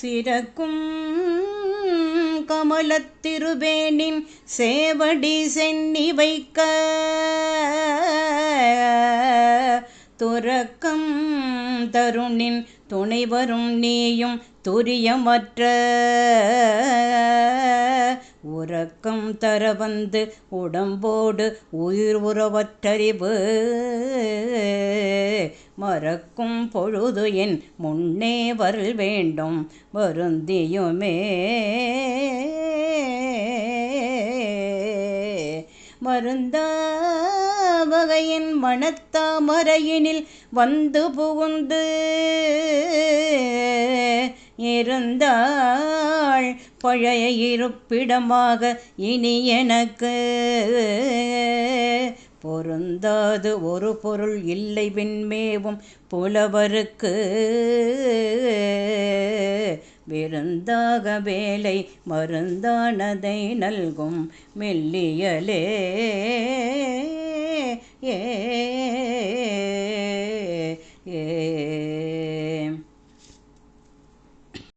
சிறக்கும் கமலத்திருவேனின் சேவடி சென்னி வைக்க. துறக்கம் தருணின் துணை வரும் நீயும் துரியமற்ற. உறக்கம் தர வந்து உடம்போடு உயிர் உறவற்றறிவு. மறக்கும் பொழுது என் முன்னே வரல் வேண்டும். வருந்தியுமே மருந்தா வகையின் மணத்தாமரையினில் வந்து புகுந்து இருந்தாள் பழைய இருப்பிடமாக இனி எனக்கு பொருந்தாது ஒரு பொருள் இல்லை விண்மேவும் புலவருக்கு. விருந்தாக வேலை மருந்தானதை நல்கும் மெல்லியலே. ஏ ஏ